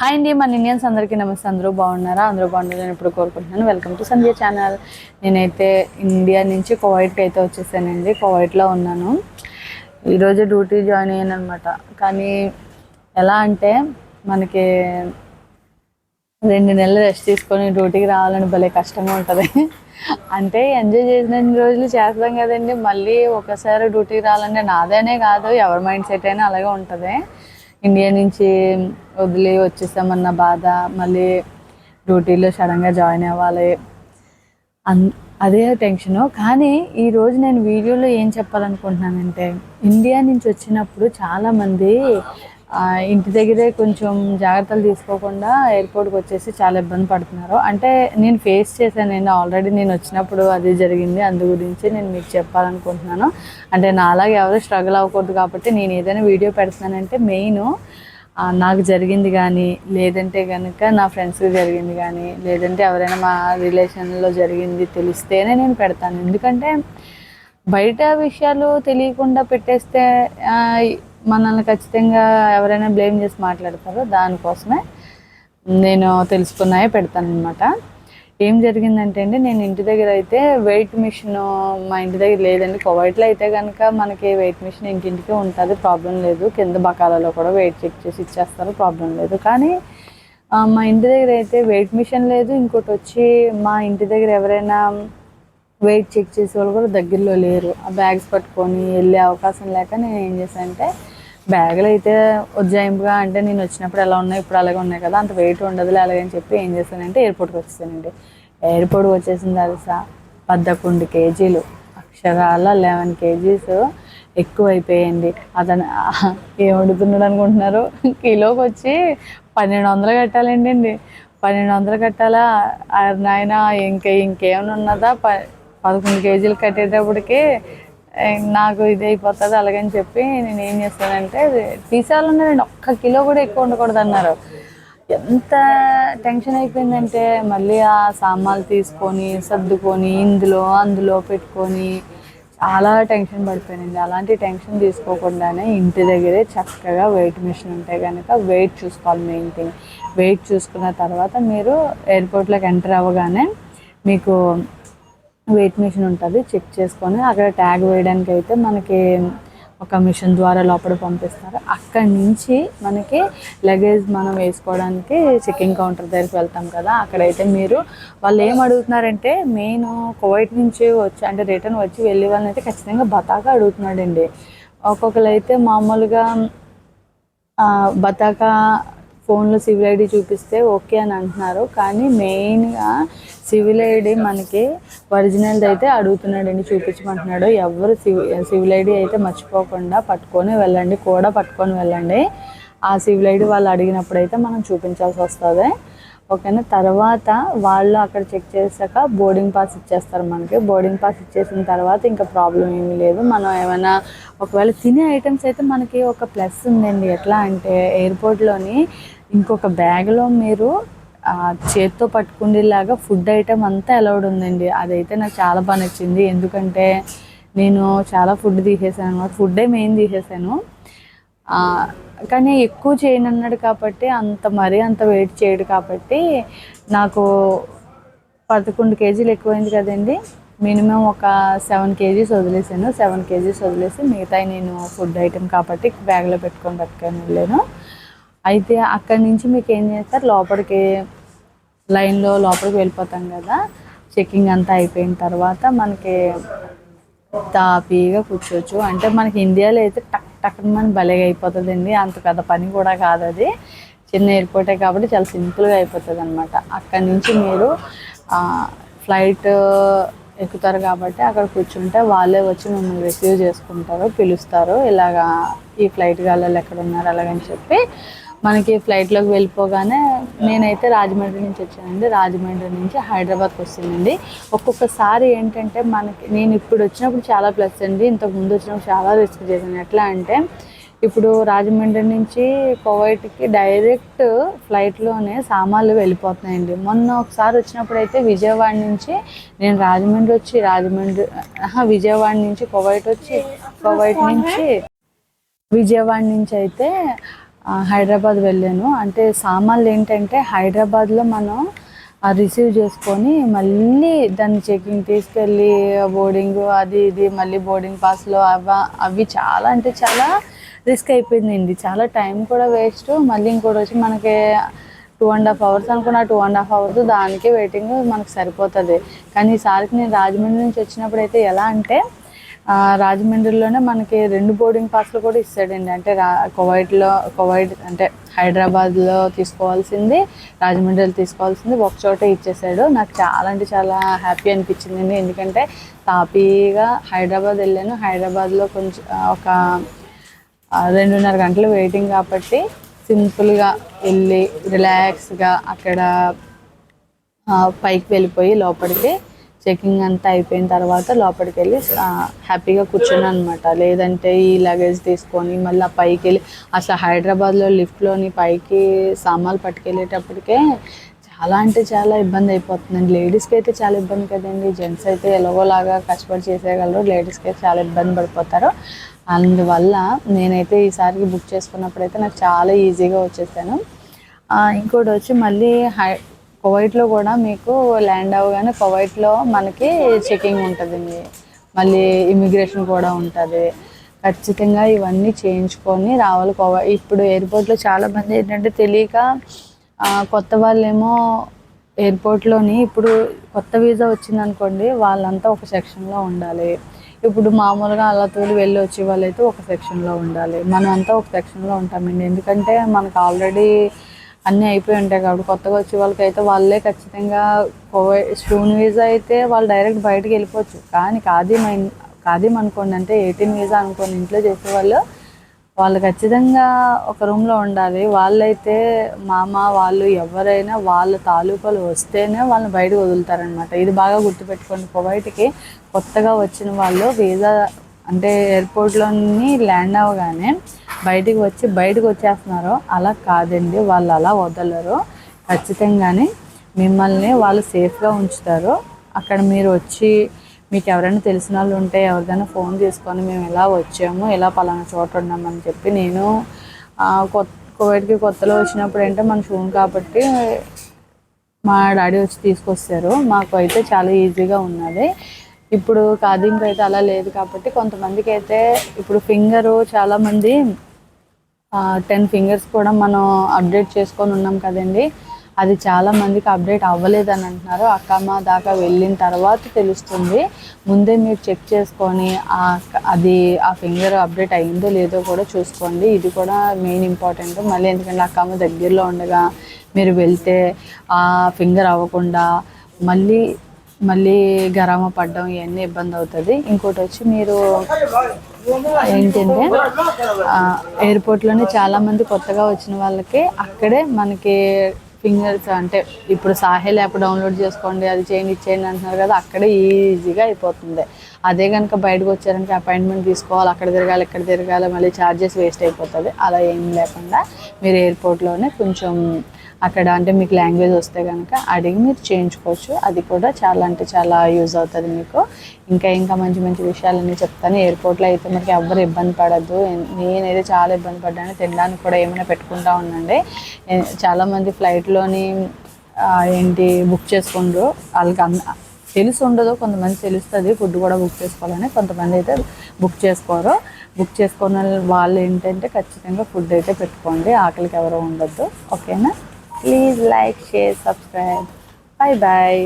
Hi అండి మన Indians అందరికీ నమస్తే. అందరూ బాగున్నారా? అందరూ బాగున్నారు నేను ఇప్పుడు కోరుకుంటున్నాను. వెల్కమ్ టు సంధ్య ఛానల్ నేనైతే ఇండియా నుంచి కోవైట్కి అయితే వచ్చేసానండి. కోవైట్లో ఉన్నాను. ఈరోజు డ్యూటీ జాయిన్ అయ్యాను అనమాట కానీ ఎలా అంటే మనకి రెండు నెలలు రెస్ట్ తీసుకొని డ్యూటీకి రావాలని భలే కష్టంగా ఉంటుంది. అంటే ఎంజాయ్ చేసిన రోజులు చేస్తాం కదండి. మళ్ళీ ఒకసారి డ్యూటీకి రావాలంటే నాదేనే కాదు. ఎవరి మైండ్ సెట్ అయినా అలాగే ఉంటుంది. ఇండియా నుంచి వదిలి వచ్చేసామన్న బాధ మళ్ళీ డ్యూటీలో సడన్గా జాయిన్ అవ్వాలి. అన్ అదే టెన్షను కానీ ఈరోజు నేను వీడియోలో ఏం చెప్పాలనుకుంటున్నానంటే ఇండియా నుంచి వచ్చినప్పుడు చాలామంది ఇంటి దగ్గరే కొంచెం జాగ్రత్తలు తీసుకోకుండా ఎయిర్పోర్ట్కి వచ్చేసి చాలా ఇబ్బంది పడుతున్నారు. అంటే నేను ఫేస్ చేశాను నేను ఆల్రెడీ నేను వచ్చినప్పుడు అది జరిగింది అందు గురించి నేను మీకు చెప్పాలనుకుంటున్నాను. అంటే నాలాగా ఎవరు స్ట్రగుల్ అవ్వకూడదు కాబట్టి నేను ఏదైనా వీడియో పెడుతున్నానంటే మెయిన్ నాకు జరిగింది కానీ లేదంటే కనుక నా ఫ్రెండ్స్కి జరిగింది కానీ లేదంటే ఎవరైనా మా రిలేషన్లో జరిగింది తెలిస్తేనే నేను పెడతాను. ఎందుకంటే బయట విషయాలు తెలియకుండా పెట్టేస్తే మనల్ని ఖచ్చితంగా ఎవరైనా బ్లేమ్ చేసి మాట్లాడతారో దానికోసమే నేను తెలుసుకున్నాయే పెడతానమాట ఏం జరిగిందంటే అండి నేను ఇంటి దగ్గర అయితే వెయిట్ మిషన్ మా ఇంటి దగ్గర లేదండి కోవైట్లో అయితే కనుక మనకి వెయిట్ మిషన్ ఇంటింటికి ఉంటుంది ప్రాబ్లం లేదు. కింద బకాలలో కూడా వెయిట్ చెక్ చేసి ఇచ్చేస్తారు ప్రాబ్లం లేదు. కానీ మా ఇంటి దగ్గర అయితే వెయిట్ మిషన్ లేదు. ఇంకోటి వచ్చి మా ఇంటి దగ్గర ఎవరైనా వెయిట్ చెక్ చేసే వాళ్ళు కూడా దగ్గరలో లేరు. ఆ బ్యాగ్స్ పట్టుకొని వెళ్ళే అవకాశం లేక నేను ఏం చేశాను అంటే బ్యాగులు అయితే ఉజ్జాయింపుగా అంటే నేను వచ్చినప్పుడు ఎలా ఉన్నాయి ఇప్పుడు అలాగే ఉన్నాయి కదా అంత వెయిట్ ఉండదులే అలాగని చెప్పి ఏం చేశానంటే ఎయిర్పోర్ట్కి వచ్చేసానండి. ఎయిర్పోర్ట్కి వచ్చేసిన తెలుసా పద్దకొండు కేజీలు అక్షరాల లెవెన్ కేజీస్ ఎక్కువ అతను ఏం వండుతున్నాడు అనుకుంటున్నారు? కిలోకి వచ్చి పన్నెండు వందలు కట్టాలండి అండి. పన్నెండు వందలు కట్టాలా? నాయన ఇంకా ఇంకేమైనా ఉన్నదా? ప పదకొండు కేజీలు కట్టేటప్పటికి నాకు ఇది అయిపోతుంది అలాగని చెప్పి నేను ఏం చేస్తానంటే తీసాలన్నారండి ఒక్క కిలో కూడా ఎక్కువ ఉండకూడదు అన్నారు ఎంత టెన్షన్ అయిపోయిందంటే మళ్ళీ ఆ సామాన్లు తీసుకొని సర్దుకొని ఇందులో అందులో పెట్టుకొని చాలా టెన్షన్ పడిపోయింది అలాంటి టెన్షన్ తీసుకోకుండానే ఇంటి దగ్గరే చక్కగా వెయిట్ మిషన్ ఉంటే కనుక వెయిట్ చూసుకోవాలి మెయిన్ థింగ్. వెయిట్ చూసుకున్న తర్వాత మీరు ఎయిర్పోర్ట్లోకి ఎంటర్ అవ్వగానే మీకు వెయిట్ మిషన్ ఉంటుంది చెక్ చేసుకొని అక్కడ ట్యాగ్ వేయడానికి అయితే మనకి ఒక మిషన్ ద్వారా లోపల పంపిస్తారు. అక్కడి నుంచి మనకి లగేజ్ మనం వేసుకోవడానికి చెకింగ్ కౌంటర్ దగ్గరికి వెళ్తాం కదా అక్కడైతే మీరు వాళ్ళు ఏం అడుగుతున్నారంటే మెయిన్ కువైట్ నుంచి వచ్చి అంటే రిటర్న్ వచ్చి వెళ్ళే వాళ్ళని అయితే ఖచ్చితంగా బతాకా అడుగుతున్నాడండి. ఒక్కొక్కరు అయితే మామూలుగా బతాకా ఫోన్లో సివిల్ ఐడి చూపిస్తే ఓకే అని అంటున్నారు. కానీ మెయిన్గా సివిల్ ఐడి మనకి ఒరిజినల్ది అయితే అడుగుతున్నాడండి చూపించమంటున్నాడు. ఎవరు సివి సివిల్ ఐడి అయితే మర్చిపోకుండా పట్టుకొని వెళ్ళండి కూడా పట్టుకొని వెళ్ళండి. ఆ సివిల్ ఐడి వాళ్ళు అడిగినప్పుడు అయితే మనం చూపించాల్సి వస్తుంది. ఓకేనా? తర్వాత వాళ్ళు అక్కడ చెక్ చేశాక బోర్డింగ్ పాస్ ఇచ్చేస్తారు మనకి. బోర్డింగ్ పాస్ ఇచ్చేసిన తర్వాత ఇంకా ప్రాబ్లం ఏమీ లేదు. మనం ఏమైనా ఒకవేళ తినే ఐటమ్స్ అయితే మనకి ఒక ప్లస్ ఉందండి. ఎట్లా అంటే ఎయిర్పోర్ట్లోని ఇంకొక బ్యాగ్లో మీరు చేత్తో పట్టుకునేలాగా ఫుడ్ ఐటమ్ అంతా అలౌడ్ ఉందండి. అదైతే నాకు చాలా బాగా నచ్చింది. ఎందుకంటే నేను చాలా ఫుడ్ తీసేసాను అనమాట ఫుడ్డే మెయిన్ తీసేసాను. కానీ ఎక్కువ చేయను అన్నాడు కాబట్టి అంత మరీ అంత వెయిట్ చేయడు కాబట్టి నాకు పదకొండు కేజీలు ఎక్కువైంది కదండి. మినిమం ఒక సెవెన్ కేజీస్ వదిలేసాను. సెవెన్ కేజీస్ వదిలేసి మిగతాయి నేను ఫుడ్ ఐటెం కాబట్టి బ్యాగ్లో పెట్టుకొని పెట్టుకొని వెళ్ళాను. అయితే అక్కడి నుంచి మీకు ఏం చేస్తారు? లోపలికి లైన్లో లోపలికి వెళ్ళిపోతాం కదా? చెకింగ్ అంతా అయిపోయిన తర్వాత మనకి తాపీగా కూర్చోవచ్చు. అంటే మనకి ఇండియాలో అయితే టక్ టక్ అని భలేగా అయిపోతుందండి. అంత పెద్ద పని కూడా కాదు అది. చిన్న ఎయిర్పోర్టే కాబట్టి చాలా సింపుల్గా అయిపోతుంది అనమాట అక్కడి నుంచి మీరు ఫ్లైట్ ఎక్కుతారు కాబట్టి అక్కడ కూర్చుంటే వాళ్ళే వచ్చి మిమ్మల్ని రిసీవ్ చేసుకుంటారు పిలుస్తారు. ఇలాగా ఈ ఫ్లైట్ గాలలో ఎక్కడ ఉన్నారు? అలాగని చెప్పి మనకి ఫ్లైట్లోకి వెళ్ళిపోగానే నేనైతే రాజమండ్రి నుంచి వచ్చానండి. రాజమండ్రి నుంచి హైదరాబాద్కి వస్తుందండి ఒక్కొక్కసారి ఏంటంటే మనకి నేను ఇప్పుడు వచ్చినప్పుడు చాలా ప్లస్ అండి. ఇంతకు ముందు వచ్చినప్పుడు చాలా రిస్క్ చేశాను. ఎట్లా అంటే ఇప్పుడు రాజమండ్రి నుంచి కువైట్కి డైరెక్ట్ ఫ్లైట్లోనే సామాన్లు వెళ్ళిపోతున్నాయండి. మొన్న ఒకసారి వచ్చినప్పుడు అయితే విజయవాడ నుంచి నేను రాజమండ్రి వచ్చి రాజమండ్రి విజయవాడ నుంచి కువైట్ వచ్చి కువైట్ నుంచి విజయవాడ నుంచి అయితే హైదరాబాద్ వెళ్ళాను. అంటే సామాన్లు ఏంటంటే హైదరాబాద్లో మనం రిసీవ్ చేసుకొని మళ్ళీ దాన్ని చెకింగ్ తీసుకెళ్ళి బోర్డింగ్ అది ఇది మళ్ళీ బోర్డింగ్ పాస్లో అవ అవి చాలా అంటే చాలా రిస్క్ అయిపోయిందండి. చాలా టైం కూడా వేస్ట్ మళ్ళీ ఇంకోటి వచ్చి మనకి టూ అండ్ హాఫ్ అవర్స్ అనుకున్న టూ అండ్ హాఫ్ అవర్స్ దానికే వెయిటింగ్ మనకు సరిపోతుంది. కానీ ఈసారికి నేను రాజమండ్రి నుంచి వచ్చినప్పుడు అయితే ఎలా అంటే రాజమండ్రిలోనే మనకి రెండు బోర్డింగ్ పాస్లు కూడా ఇస్తాడండి. అంటే రా కువైట్లో కువైట్ అంటే హైదరాబాద్లో తీసుకోవాల్సింది రాజమండ్రిలో తీసుకోవాల్సింది ఒక చోట ఇచ్చేసాడు. నాకు చాలా అంటే చాలా హ్యాపీ అనిపించిందండి. ఎందుకంటే తాపీగా హైదరాబాద్ వెళ్ళాను. హైదరాబాద్లో కొంచెం ఒక రెండున్నర గంటలు వెయిటింగ్ కాబట్టి సింపుల్గా వెళ్ళి రిలాక్స్గా అక్కడ పైకి వెళ్ళిపోయి లోపలికి చెకింగ్ అంతా అయిపోయిన తర్వాత లోపలికి వెళ్ళి హ్యాపీగా కూర్చున్నాను అనమాట లేదంటే ఈ లగేజ్ తీసుకొని మళ్ళీ ఆ పైకి వెళ్ళి అసలు హైదరాబాద్లో లిఫ్ట్లోని పైకి సామాన్లు పట్టుకెళ్ళేటప్పటికే చాలా అంటే చాలా ఇబ్బంది అయిపోతుందండి. లేడీస్కి అయితే చాలా ఇబ్బంది కదండి. జెంట్స్ అయితే ఎలాగోలాగా కష్టపడి చేసేయగలరు. లేడీస్కి అయితే చాలా ఇబ్బంది పడిపోతారు. అందువల్ల నేనైతే ఈసారికి బుక్ చేసుకున్నప్పుడు అయితే నాకు చాలా ఈజీగా వచ్చేసాను. ఇంకోటి వచ్చి మళ్ళీ హై కువైట్లో కూడా మీకు ల్యాండ్ అవ్వగానే కువైట్లో మనకి చెకింగ్ ఉంటుందండి. మళ్ళీ ఇమిగ్రేషన్ కూడా ఉంటుంది. ఖచ్చితంగా ఇవన్నీ చేయించుకొని రావాలి కువై ఇప్పుడు ఎయిర్పోర్ట్లో చాలామంది ఏంటంటే తెలియక కొత్త వాళ్ళేమో ఎయిర్పోర్ట్లోని ఇప్పుడు కొత్త వీసా వచ్చిందనుకోండి వాళ్ళంతా ఒక సెక్షన్లో ఉండాలి. ఇప్పుడు మామూలుగా అలా తోలి వెళ్ళి వచ్చే వాళ్ళైతే ఒక సెక్షన్లో ఉండాలి. మనం అంతా ఒక సెక్షన్లో ఉంటామండి. ఎందుకంటే మనకు ఆల్రెడీ అన్నీ అయిపోయి ఉంటాయి కాబట్టి కొత్తగా వచ్చే వాళ్ళకైతే వాళ్ళే ఖచ్చితంగా కోవై స్టూన్ వీసా అయితే వాళ్ళు డైరెక్ట్ బయటకు వెళ్ళిపోవచ్చు. కానీ ఖాదీం అయిన- ఖాదీం అనుకోండి అంటే ఎయిటీన్ వీసా అనుకోండి ఇంట్లో చేసేవాళ్ళు వాళ్ళు ఖచ్చితంగా ఒక రూమ్లో ఉండాలి. వాళ్ళైతే మామ వాళ్ళు ఎవరైనా వాళ్ళ తాలూకాలు వస్తేనే వాళ్ళని బయటకు వదులుతారనమాట ఇది బాగా గుర్తుపెట్టుకోండి కువైట్కి. కొత్తగా వచ్చిన వాళ్ళు వీసా అంటే ఎయిర్పోర్ట్లోని ల్యాండ్ అవ్వగానే బయటికి వచ్చి బయటకు వచ్చేస్తున్నారు అలా కాదండి. వాళ్ళు అలా వదలరు. ఖచ్చితంగానే మిమ్మల్ని వాళ్ళు సేఫ్గా ఉంచుతారు. అక్కడ మీరు వచ్చి మీకు ఎవరైనా తెలిసిన వాళ్ళు ఉంటే ఎవరిదైనా ఫోన్ తీసుకొని మేము ఇలా వచ్చాము ఇలా పలానా చోట ఉన్నామని చెప్పి నేను కొత్త కోవిడ్కి కొత్తలో వచ్చినప్పుడు అంటే మన ఫోన్ కాబట్టి మా డాడీ వచ్చి తీసుకొస్తారు. మాకు అయితే చాలా ఈజీగా ఉన్నది. ఇప్పుడు కాదింపు అయితే అలా లేదు కాబట్టి కొంతమందికి అయితే ఇప్పుడు ఫింగరు చాలామంది టెన్ ఫింగర్స్ కూడా మనం అప్డేట్ చేసుకొని ఉన్నాం కదండి. అది చాలా మందికి అప్డేట్ అవ్వలేదు అని అంటున్నారు అక్కమ్మ దాకా వెళ్ళిన తర్వాత తెలుస్తుంది. ముందే మీరు చెక్ చేసుకొని అది ఆ ఫింగర్ అప్డేట్ అయిందో లేదో కూడా చూసుకోండి. ఇది కూడా మెయిన్ ఇంపార్టెంట్ మళ్ళీ ఎందుకంటే అక్కమ్మ దగ్గరలో ఉండగా మీరు వెళ్తే ఆ ఫింగర్ అవ్వకుండా మళ్ళీ మళ్ళీ గరామ పడడం ఇవన్నీ ఇబ్బంది అవుతుంది. ఇంకోటి వచ్చి మీరు ఏంటంటే ఎయిర్పోర్ట్లోనే చాలామంది కొత్తగా వచ్చిన వాళ్ళకి అక్కడే మనకి ఫింగర్స్ అంటే ఇప్పుడు సాహెల్ యాప్ డౌన్లోడ్ చేసుకోండి అది చేయండి ఇచ్చేయండి అంటున్నారు కదా అక్కడే ఈజీగా అయిపోతుంది. అదే కనుక బయటకు వచ్చారంటే అపాయింట్మెంట్ తీసుకోవాలి అక్కడ తిరగాలి ఇక్కడ తిరగాలి మళ్ళీ ఛార్జెస్ వేస్ట్ అయిపోతుంది. అలా ఏం లేకుండా మీరు ఎయిర్పోర్ట్లోనే కొంచెం అక్కడ అంటే మీకు లాంగ్వేజ్ వస్తే కనుక అడిగి మీరు చేయించుకోవచ్చు. అది కూడా చాలా అంటే చాలా యూజ్ అవుతుంది మీకు. ఇంకా ఇంకా మంచి మంచి విషయాలన్నీ చెప్తాను. ఎయిర్పోర్ట్లో అయితే మనకి ఎవ్వరు ఇబ్బంది పడద్దు. నేనైతే చాలా ఇబ్బంది పడ్డాను. తినడానికి కూడా ఏమైనా పెట్టుకుంటా ఉండండి. చాలామంది ఫ్లైట్లోని ఏంటి బుక్ చేసుకుండ్రు. వాళ్ళకి తెలిసి ఉండదు కొంతమంది తెలుస్తుంది ఫుడ్ కూడా బుక్ చేసుకోవాలని కొంతమంది అయితే బుక్ చేసుకోరు. బుక్ చేసుకున్న వాళ్ళు ఏంటంటే ఖచ్చితంగా ఫుడ్ అయితే పెట్టుకోండి ఆకలికి ఎవరో ఉండొద్దు. ఓకేనా? Please like share subscribe. Bye bye